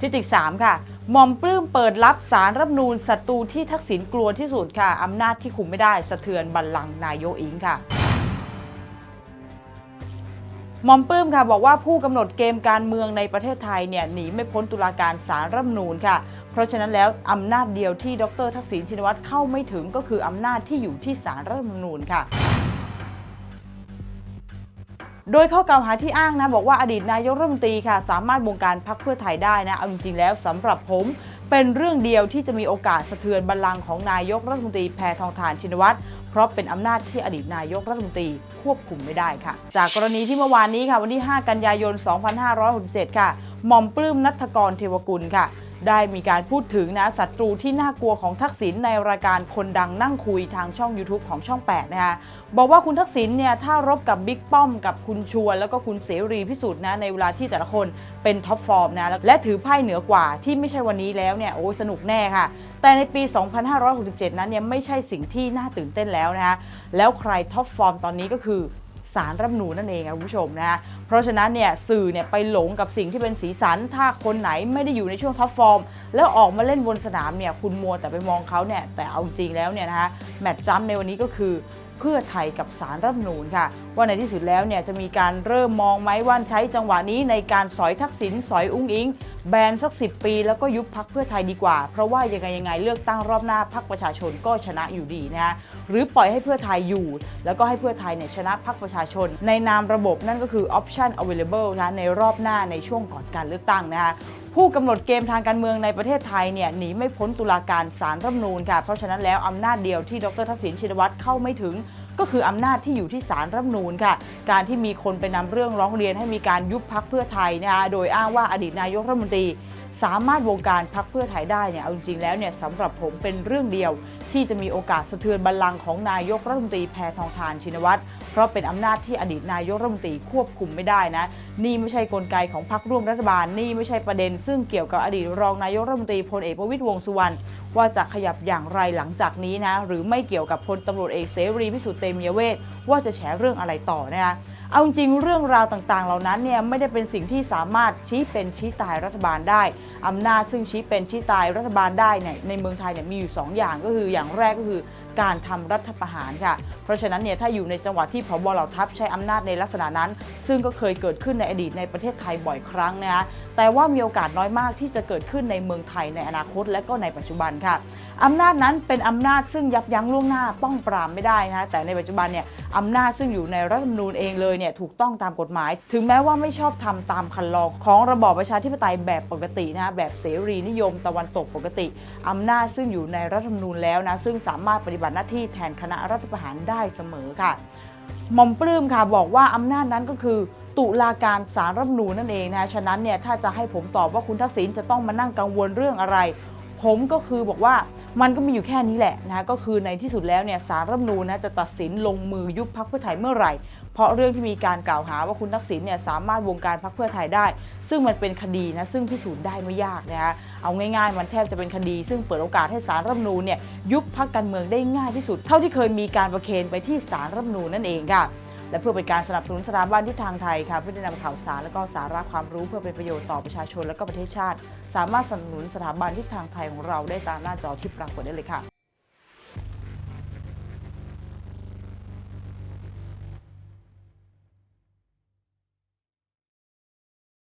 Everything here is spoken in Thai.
ทิติก3ค่ะหม่อมปลื้มเปิดรับสารรับนูนศัตรูที่ทักษิณกลัวที่สุดค่ะอำนาจที่คุมไม่ได้สะเทือนบัลลังก์นายกอิงค่ะหมอมปลื้มค่ะบอกว่าผู้กำหนดเกมการเมืองในประเทศไทยเนี่ยหนีไม่พ้นตุลาการสารรัฐนูญค่ะ เพราะฉะนั้นแล้วอำนาจเดียวที่ดรทักษิณชินวัตรเข้าไม่ถึงก็คืออำนาจที่อยู่ที่สารรัฐนูญค่ะ โดยข้อกล่าวหาที่อ้างนะบอกว่าอดีตนายกรัฐมนตรีค่ะ สามารถบงการพักเพื่อไทยได้นะเอาจริงๆแล้วสำหรับผมเป็นเรื่องเดียวที่จะมีโอกาสสะเทือนบัลลังก์ของนายกรัฐมนตรีแพทองทานชินวัตรเพราะเป็นอำนาจที่อดีตนายกรัฐมนตรีควบคุมไม่ได้ค่ะ จากกรณีที่เมื่อวานนี้ค่ะ วันที่ 5 กันยายน 2567 ค่ะหม่อมปลื้มนัทกรเทวกุลค่ะ ได้มีการพูดถึงนะศัตรูที่น่ากลัวของทักษิณในรายการคนดังนั่งคุยทางช่อง YouTube ของช่อง 8 นะคะบอกว่าคุณทักษิณเนี่ยถ้ารบกับบิ๊กป้อมกับคุณชวน แล้วก็คุณเสรีพิสุทธิ์นะในเวลาที่แต่ละคนเป็นท็อปฟอร์มนะและถือไพ่เหนือกว่าที่ไม่ใช่วันนี้แล้วเนี่ยโอ้สนุกแน่ค่ะ แต่ในปี 2567 นั้นเนี่ยไม่ใช่สิ่งที่น่าตื่นเต้นแล้วนะคะแล้วใครท็อปฟอร์มตอนนี้ก็คือ สารรับหนูนั่นเองค่ะคุณผู้ชมนะเพราะฉะนั้นเนี่ยสื่อเนี่ยไปหลงกับสิ่งที่เป็นสีสัน ถ้าคนไหนไม่ได้อยู่ในช่วงท็อปฟอร์ม แล้วออกมาเล่นบนสนามเนี่ยคุณมัวแต่ไปมองเขาเนี่ยแต่เอาจริงแล้วเนี่ยนะฮะแมตช์จัมป์ในวันนี้ก็คือ เพื่อไทยกับสารรัฐนูญค่ะ ว่าในที่สุดแล้วเนี่ยจะมีการเริ่มมองไหมว่าใช้จังหวะนี้ในการสอยทักษิณสอยอุ้งอิง แบนสัก 10 ปี แล้วก็ยุบพักเพื่อไทยดีกว่า เพราะว่ายังไงยังไงเลือกตั้งรอบหน้าพักประชาชนก็ชนะอยู่ดีนะฮะหรือปล่อยให้เพื่อไทยอยู่ แล้วก็ให้เพื่อไทยเนี่ยชนะพักประชาชน ในนามระบบนั่นก็คือ option available นะในรอบหน้าในช่วงก่อนการเลือกตั้งนะคะ ผู้กำหนดเกมทางการเมืองในประเทศไทยเนี่ยหนีไม่พ้นตุลาการศาลรัฐธรรมนูญค่ะเพราะฉะนั้นแล้วอำนาจเดียวที่ดรทักษิณชินวัตรเข้าไม่ถึงก็คืออำนาจที่อยู่ที่ศาลรัฐมนูญค่ะ การที่มีคนไปนำเรื่องร้องเรียนให้มีการยุบพักเพื่อไทยนะคะโดยอ้างว่าอดีตนายกรัฐมนตรี สามารถวงการพักเพื่อไทยได้เนี่ยเอาจริงๆแล้วเนี่ยสำหรับผมเป็นเรื่องเดียว ที่จะมีโอกาสสะเทือนบัลลังก์ของนายกรัฐมนตรีแพทองทานชินวัตรเพราะเป็นอำนาจที่อดีตนายกรัฐมนตรีควบคุมไม่ได้นะ นี่ไม่ใช่กลไกของพรรคร่วมรัฐบาลนี่ไม่ใช่ประเด็น ซึ่งเกี่ยวกับอดีตรองนายกรัฐมนตรีพลเอกประวิตรวงสุวรรณว่าจะขยับอย่างไรหลังจากนี้นะหรือไม่เกี่ยวกับพลตำรวจเอกเสรีพิสุทธิ์เตมียเวทว่าจะแฉเรื่องอะไรต่อนะคะ เอาจริงเรื่องราวต่างๆ เหล่านั้นเนี่ยไม่ได้เป็นสิ่งที่สามารถชี้เป็นชี้ตายรัฐบาลได้อำนาจซึ่งชี้เป็นชี้ตายรัฐบาลได้เนี่ยในเมืองไทยเนี่ยมีอยู่ 2 อย่างก็คืออย่างแรกก็คือ การทำรัฐประหารค่ะ เพราะฉะนั้นเนี่ยถ้าอยู่ในจังหวะที่พบเหล่าทัพใช้อำนาจในลักษณะนั้น ซึ่งก็เคยเกิดขึ้นในอดีตในประเทศไทยบ่อยครั้งนะคะแต่ว่ามีโอกาสน้อยมากที่จะเกิดขึ้นในเมืองไทยในอนาคตและก็ในปัจจุบันค่ะอำนาจนั้นเป็นอำนาจซึ่งยับยั้งล่วงหน้าป้องปรามไม่ได้นะแต่ในปัจจุบันเนี่ยอำนาจซึ่งอยู่ในรัฐธรรมนูญเองเลยเนี่ยถูกต้องตามกฎหมาย ถึงแม้ว่าไม่ชอบทำตามคันลองของระบอบประชาธิปไตยแบบปกตินะคะแบบเสรีนิยมตะวันตกปกติอำนาจซึ่งอยู่ในรัฐธรรมนูญแล้วนะซึ่งสามารถปฏิบัติหน้าที่แทนคณะรัฐประหารได้เสมอค่ะหม่อมปลื้มค่ะบอกว่าอำนาจนั้นก็คือ ตุลาการสารรัฐมนูนนั่นเองนะฉะนั้นเนี่ยถ้าจะให้ผมตอบว่าคุณทักษิณจะต้องมานั่งกังวลเรื่องอะไร ผมก็คือบอกว่ามันก็มีอยู่แค่นี้แหละนะก็คือในที่สุดแล้วเนี่ยสารรัฐมนูนะจะตัดสินลงมือยุบพักเพื่อไทยเมื่อไหร่ เพราะเรื่องที่มีการกล่าวหาว่าคุณทักษิณเนี่ยสามารถวงการพักเพื่อไทยได้ ซึ่งมันเป็นคดีนะซึ่งพิสูจน์ได้ไม่ยากนะคะเอาง่ายๆ มันแทบจะเป็นคดี ซึ่งเปิดโอกาสให้สารรัฐมนูญเนี่ยยุบพักการเมืองได้ง่ายที่สุด เท่าที่เคยมีการประเคนไปที่สารรัฐมนูญนั่นเองค่ะ และเพื่อเป็นการสนับสนุนสถาบันที่ทางไทยค่ะเพื่อได้นำข่าวสารและก็สาระความรู้เพื่อเป็นประโยชน์ต่อประชาชนและก็ประเทศชาติ สามารถสนับสนุนสถาบันที่ทางไทยของเราได้ตามหน้าจอที่ปรากฏได้เลยค่ะ